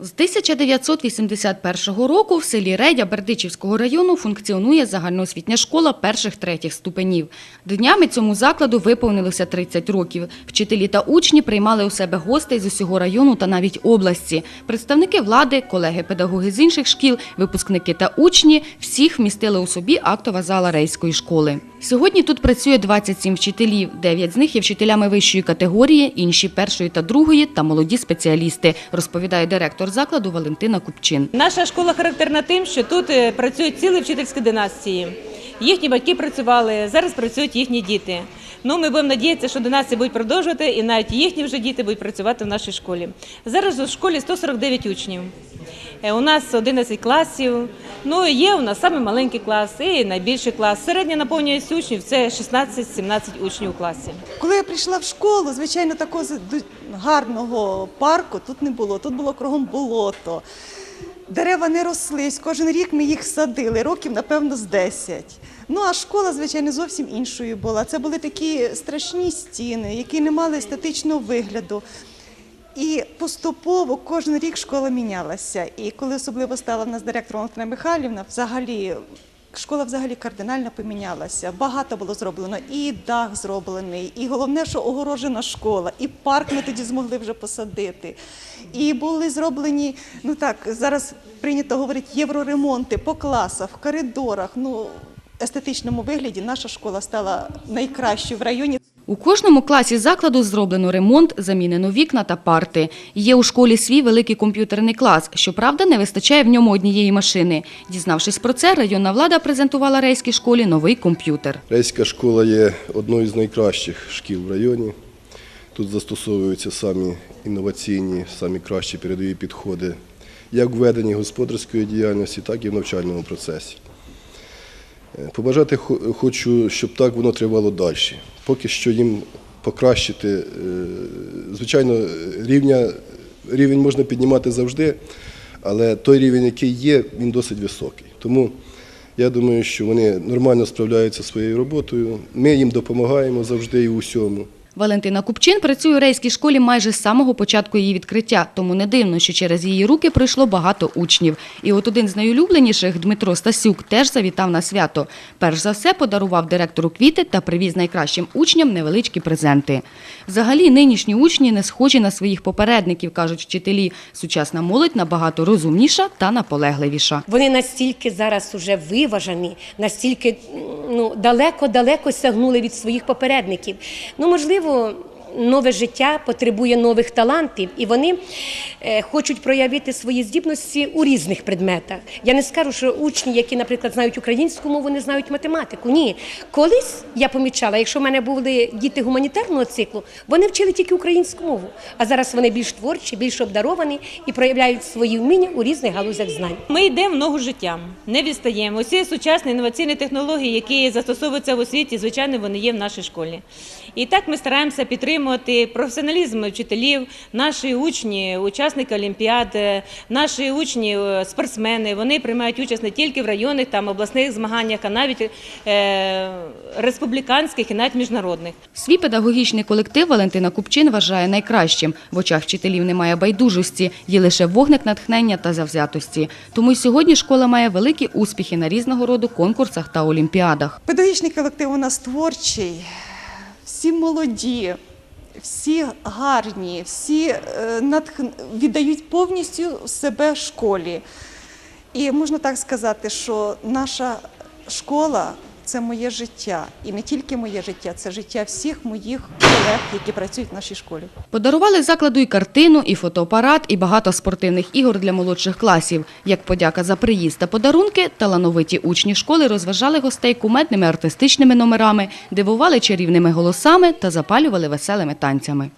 З 1981 року в селі Редя Бердичівського району функціонує загальноосвітня школа перших-третіх ступенів. Днями цьому закладу виповнилося 30 років. Вчителі та учні приймали у себе гостей з усього району та навіть області. Представники влади, колеги-педагоги з інших шкіл, випускники та учні – всіх вмістили у собі актова зала Рейської школи. Сьогодні тут працює 27 вчителів. Дев'ять з них є вчителями вищої категорії, інші першої та другої та молоді спеціалісти, розповідає директор закладу Валентина Купчин. Наша школа характерна тим, що тут е, працюють цілі вчительські династії. Їхні батьки працювали, зараз працюють їхні діти. Ну, ми будемо надіятися, що династії будуть продовжувати, і навіть їхні вже діти будуть працювати в нашій школі. Зараз у школі 149 учнів. Е, У нас 11 класів. Ну, є у нас самий маленький клас і найбільший клас. Середня наповнюється учнів це 16-17 учнів у класі. Коли я прийшла в школу, звичайно, такого гарного парку тут не було. Тут було кругом болото. Дерева не росли. Кожен рік ми їх садили, років, напевно, з 10. Ну а школа, звичайно, зовсім іншою була. Це були такі страшні стіни, які не мали естетичного вигляду. І поступово кожен рік школа мінялася. І коли особливо стала в нас директором Валентина Михайлівна, взагалі школа взагалі кардинально помінялася. Багато було зроблено, і дах зроблений, і головне, що огорожена школа, і парк ми тоді змогли вже посадити. І були зроблені, ну так, зараз прийнято говорити, євроремонти по класах, в коридорах. Ну, естетичному вигляді наша школа стала найкращою в районі. У кожному класі закладу зроблено ремонт, замінено вікна та парти. Є у школі свій великий комп'ютерний клас. Щоправда, не вистачає в ньому однієї машини. Дізнавшись про це, районна влада презентувала рейській школі новий комп'ютер. Рейська школа є одною з найкращих шкіл в районі. Тут застосовуються самі інноваційні, самі кращі передові підходи як в веденні господарської діяльності, так і в навчальному процесі. Е, Побажати хо- хочу, щоб так воно тривало далі. Поки що їм покращити, е, звичайно, рівня, рівень можна піднімати завжди, але той рівень, який є, він досить високий. Тому я думаю, що вони нормально справляються зі своєю роботою. Ми їм допомагаємо завжди і усьому. Валентина Купчин працює у рейській школі майже з самого початку її відкриття, тому не дивно, що через її руки прийшло багато учнів. І от один з найулюбленіших, Дмитро Стасюк, теж завітав на свято. Перш за все подарував директору квіти та привіз найкращим учням невеличкі презенти. Взагалі, нинішні учні не схожі на своїх попередників, кажуть вчителі. Сучасна молодь набагато розумніша та наполегливіша. Вони настільки зараз уже виважені, настільки ну, далеко-далеко сягнули від своїх попередників. Ну, можливо, 그리고 нове життя потребує нових талантів, і вони е, хочуть проявити свої здібності у різних предметах. Я не скажу, що учні, які, наприклад, знають українську мову, не знають математику. Ні. Колись я помічала, якщо в мене були діти гуманітарного циклу, вони вчили тільки українську мову. А зараз вони більш творчі, більш обдаровані і проявляють свої вміння у різних галузях знань. Ми йдемо в ногу життям, не відстаємо. Усі сучасні інноваційні технології, які застосовуються в освіті, звичайно, вони є в нашій школі. І так ми стараємося підтримувати професіоналізм вчителів, наші учні, учасники олімпіад, наші учні, е, спортсмени. Вони приймають участь не тільки в районних там обласних змаганнях, а навіть е, республіканських і навіть міжнародних. Свій педагогічний колектив Валентина Купчин вважає найкращим. В очах вчителів немає байдужості, є лише вогник натхнення та завзятості. Тому й сьогодні школа має великі успіхи на різного роду конкурсах та олімпіадах. Педагогічний колектив у нас творчий, всі молоді, всі гарні, всі е, натх- віддають повністю себе школі. І можна так сказати, що наша школа це моє життя. І не тільки моє життя, це життя всіх моїх колег, які працюють в нашій школі. Подарували закладу і картину, і фотоапарат, і багато спортивних ігор для молодших класів. Як подяка за приїзд та подарунки, талановиті учні школи розважали гостей кумедними артистичними номерами, дивували чарівними голосами та запалювали веселими танцями.